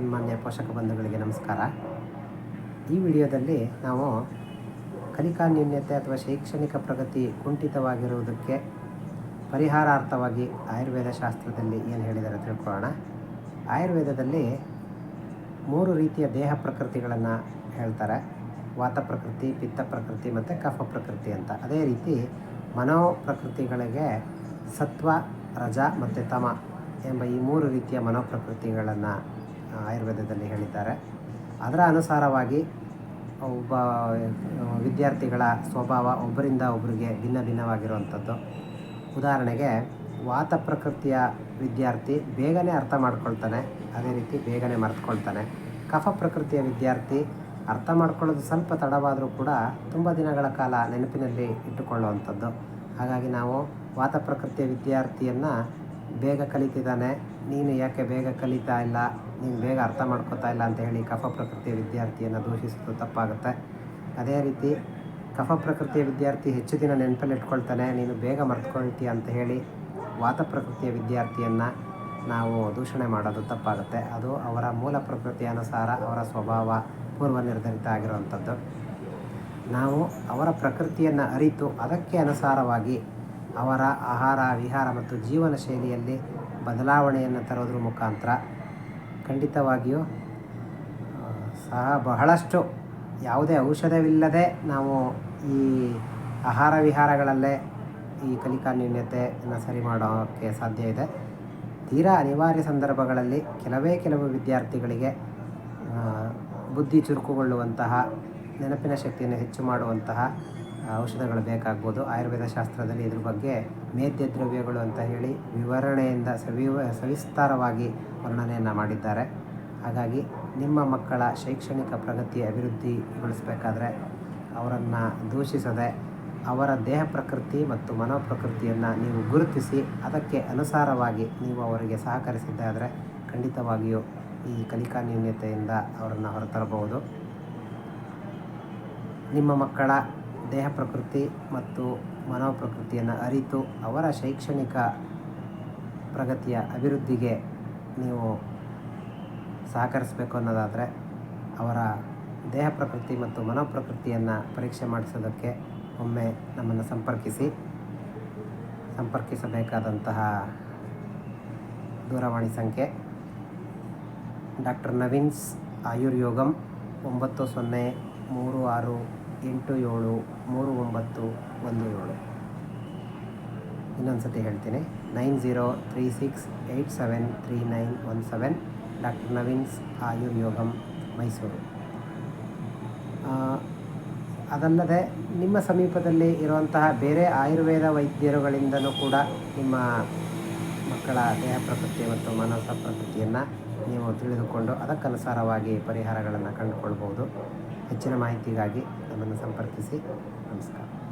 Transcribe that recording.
ಸನ್ಮಾನ್ಯ ಪೋಷಕ ಬಂಧುಗಳಿಗೆ ನಮಸ್ಕಾರ. ಈ ವಿಡಿಯೋದಲ್ಲಿ ನಾವು ಕಲಿಕಾ ನ್ಯೂನ್ಯತೆ ಅಥವಾ ಶೈಕ್ಷಣಿಕ ಪ್ರಗತಿ ಕುಂಠಿತವಾಗಿರುವುದಕ್ಕೆ ಪರಿಹಾರಾರ್ಥವಾಗಿ ಆಯುರ್ವೇದ ಶಾಸ್ತ್ರದಲ್ಲಿ ಏನು ಹೇಳಿದ್ದಾರೆ ತಿಳ್ಕೊಳ್ಳೋಣ. ಆಯುರ್ವೇದದಲ್ಲಿ ಮೂರು ರೀತಿಯ ದೇಹ ಪ್ರಕೃತಿಗಳನ್ನು ಹೇಳ್ತಾರೆ. ವಾತ ಪ್ರಕೃತಿ, ಪಿತ್ತ ಪ್ರಕೃತಿ ಮತ್ತು ಕಫ ಪ್ರಕೃತಿ ಅಂತ. ಅದೇ ರೀತಿ ಮನೋ ಪ್ರಕೃತಿಗಳಿಗೆ ಸತ್ವ, ರಜ ಮತ್ತು ತಮ ಎಂಬ ಈ ಮೂರು ರೀತಿಯ ಮನೋಪ್ರಕೃತಿಗಳನ್ನು ಆಯುರ್ವೇದದಲ್ಲಿ ಹೇಳಿದ್ದಾರೆ. ಅದರ ಅನುಸಾರವಾಗಿ ಒಬ್ಬ ವಿದ್ಯಾರ್ಥಿಗಳ ಸ್ವಭಾವ ಒಬ್ಬರಿಂದ ಒಬ್ಬರಿಗೆ ಭಿನ್ನ ಭಿನ್ನವಾಗಿರುವಂಥದ್ದು. ಉದಾಹರಣೆಗೆ, ವಾತ ಪ್ರಕೃತಿಯ ವಿದ್ಯಾರ್ಥಿ ಬೇಗನೆ ಅರ್ಥ ಮಾಡ್ಕೊಳ್ತಾನೆ, ಅದೇ ರೀತಿ ಬೇಗನೆ ಮರೆತ್ಕೊಳ್ತಾನೆ. ಕಫ ಪ್ರಕೃತಿಯ ವಿದ್ಯಾರ್ಥಿ ಅರ್ಥ ಮಾಡ್ಕೊಳ್ಳೋದು ಸ್ವಲ್ಪ ತಡವಾದರೂ ಕೂಡ ತುಂಬ ದಿನಗಳ ಕಾಲ ನೆನಪಿನಲ್ಲಿ ಇಟ್ಟುಕೊಳ್ಳುವಂಥದ್ದು. ಹಾಗಾಗಿ ನಾವು ವಾತ ಪ್ರಕೃತಿಯ ವಿದ್ಯಾರ್ಥಿಯನ್ನು ಬೇಗ ಕಲಿತಿದ್ದಾನೆ. ನೀನು ಯಾಕೆ ಬೇಗ ಕಲಿತಾ ಇಲ್ಲ? ನೀನು ಬೇಗ ಅರ್ಥ ಮಾಡ್ಕೋತಾ ಇಲ್ಲ ಅಂತ ಹೇಳಿ ಕಫ ಪ್ರಕೃತಿಯ ವಿದ್ಯಾರ್ಥಿಯನ್ನು ದೂಷಿಸೋದು ತಪ್ಪಾಗುತ್ತೆ. ಅದೇ ರೀತಿ ಕಫ ಪ್ರಕೃತಿಯ ವಿದ್ಯಾರ್ಥಿ ಹೆಚ್ಚು ದಿನ ನೆನಪಲ್ಲಿ ಇಟ್ಕೊಳ್ತಾನೆ ನೀನು ಬೇಗ ಮರ್ತ್ಕೊಳ್ತೀಯ ಅಂತ ಹೇಳಿ ವಾತ ಪ್ರಕೃತಿಯ ವಿದ್ಯಾರ್ಥಿಯನ್ನು ನಾವು ದೂಷಣೆ ಮಾಡೋದು ತಪ್ಪಾಗುತ್ತೆ. ಅದು ಅವರ ಮೂಲ ಪ್ರಕೃತಿ ಅನುಸಾರ, ಅವರ ಸ್ವಭಾವ ಪೂರ್ವ ನಿರ್ಧರಿತ ಆಗಿರುವಂಥದ್ದು. ನಾವು ಅವರ ಪ್ರಕೃತಿಯನ್ನು ಅರಿತು ಅದಕ್ಕೆ ಅನುಸಾರವಾಗಿ ಅವರ ಆಹಾರ, ವಿಹಾರ ಮತ್ತು ಜೀವನ ಶೈಲಿಯಲ್ಲಿ ಬದಲಾವಣೆಯನ್ನು ತರೋದ್ರ ಮುಖಾಂತರ ಖಂಡಿತವಾಗಿಯೂ ಸಹ ಬಹಳಷ್ಟು ಯಾವುದೇ ಔಷಧವಿಲ್ಲದೆ ನಾವು ಈ ಆಹಾರ, ವಿಹಾರಗಳಲ್ಲೇ ಈ ಕಲಿಕಾ ನ್ಯೂನ್ಯತೆಯನ್ನು ಸರಿ ಮಾಡೋಕ್ಕೆ ಸಾಧ್ಯ ಇದೆ. ತೀರಾ ಅನಿವಾರ್ಯ ಸಂದರ್ಭಗಳಲ್ಲಿ ಕೆಲವೇ ಕೆಲವು ವಿದ್ಯಾರ್ಥಿಗಳಿಗೆ ಬುದ್ಧಿ ಚುರುಕುಗೊಳ್ಳುವಂತಹ, ನೆನಪಿನ ಶಕ್ತಿಯನ್ನು ಹೆಚ್ಚು ಮಾಡುವಂತಹ ಔಷಧಗಳು ಬೇಕಾಗ್ಬೋದು. ಆಯುರ್ವೇದ ಶಾಸ್ತ್ರದಲ್ಲಿ ಇದ್ರ ಬಗ್ಗೆ ಮೇದ್ಯ ದ್ರವ್ಯಗಳು ಅಂತ ಹೇಳಿ ವಿವರಣೆಯಿಂದ ಸವಿವ ಸವಿಸ್ತಾರವಾಗಿ ವರ್ಣನೆಯನ್ನು ಮಾಡಿದ್ದಾರೆ. ಹಾಗಾಗಿ ನಿಮ್ಮ ಮಕ್ಕಳ ಶೈಕ್ಷಣಿಕ ಪ್ರಗತಿ ಅಭಿವೃದ್ಧಿಗೊಳಿಸಬೇಕಾದ್ರೆ ಅವರನ್ನು ದೂಷಿಸದೆ ಅವರ ದೇಹ ಪ್ರಕೃತಿ ಮತ್ತು ಮನೋಪ್ರಕೃತಿಯನ್ನು ನೀವು ಗುರುತಿಸಿ ಅದಕ್ಕೆ ಅನುಸಾರವಾಗಿ ನೀವು ಅವರಿಗೆ ಸಹಕರಿಸಿದ್ದಾದರೆ ಖಂಡಿತವಾಗಿಯೂ ಈ ಕಲಿಕಾ ನ್ಯೂನ್ಯತೆಯಿಂದ ಅವರನ್ನು ಹೊರತರಬಹುದು. ನಿಮ್ಮ ಮಕ್ಕಳ ದೇಹ ಪ್ರಕೃತಿ ಮತ್ತು ಮನೋ ಪ್ರಕೃತಿಯನ್ನು ಅರಿತು ಅವರ ಶೈಕ್ಷಣಿಕ ಪ್ರಗತಿಯ ಅಭಿವೃದ್ಧಿಗೆ ನೀವು ಸಹಕರಿಸಬೇಕು ಅನ್ನೋದಾದರೆ ಅವರ ದೇಹ ಪ್ರಕೃತಿ ಮತ್ತು ಮನೋ ಪ್ರಕೃತಿಯನ್ನು ಪರೀಕ್ಷೆ ಮಾಡಿಸೋದಕ್ಕೆ ಒಮ್ಮೆ ನಮ್ಮನ್ನು ಸಂಪರ್ಕಿಸಿ. ಸಂಪರ್ಕಿಸಬೇಕಾದಂತಹ ದೂರವಾಣಿ ಸಂಖ್ಯೆ ಡಾಕ್ಟರ್ ನವೀನ್ಸ್ ಆಯುರ್ಯೋಗಂ ಒಂಬತ್ತು ಸೊನ್ನೆ ಮೂರು ಆರು ಎಂಟು ಏಳು ಮೂರು ಒಂಬತ್ತು ಒಂದು ಏಳು. ಇನ್ನೊಂದು ಸತಿ ಹೇಳ್ತೀನಿ. Nine zero three six eight seven three nine one seven doctor Naveen's Ayuryogam Mysuru. ಆ, ಅದಲ್ಲದೆ ನಿಮ್ಮ ಸಮೀಪದಲ್ಲಿ ಇರುವಂತಹ ಬೇರೆ ಆಯುರ್ವೇದ ವೈದ್ಯರುಗಳಿಂದಲೂ ಕೂಡ ನಿಮ್ಮ ಮಕ್ಕಳ ದೇಹ ಪ್ರಕೃತಿ ಮತ್ತು ಮಾನಸ ಪ್ರಕೃತಿಯನ್ನು ನೀವು ತಿಳಿದುಕೊಂಡು ಅದಕ್ಕನುಸಾರವಾಗಿ ಪರಿಹಾರಗಳನ್ನು ಕಂಡುಕೊಳ್ಬೋದು. ಹೆಚ್ಚಿನ ಮಾಹಿತಿಗಾಗಿ ನಮ್ಮನ್ನು ಸಂಪರ್ಕಿಸಿ. ನಮಸ್ಕಾರ.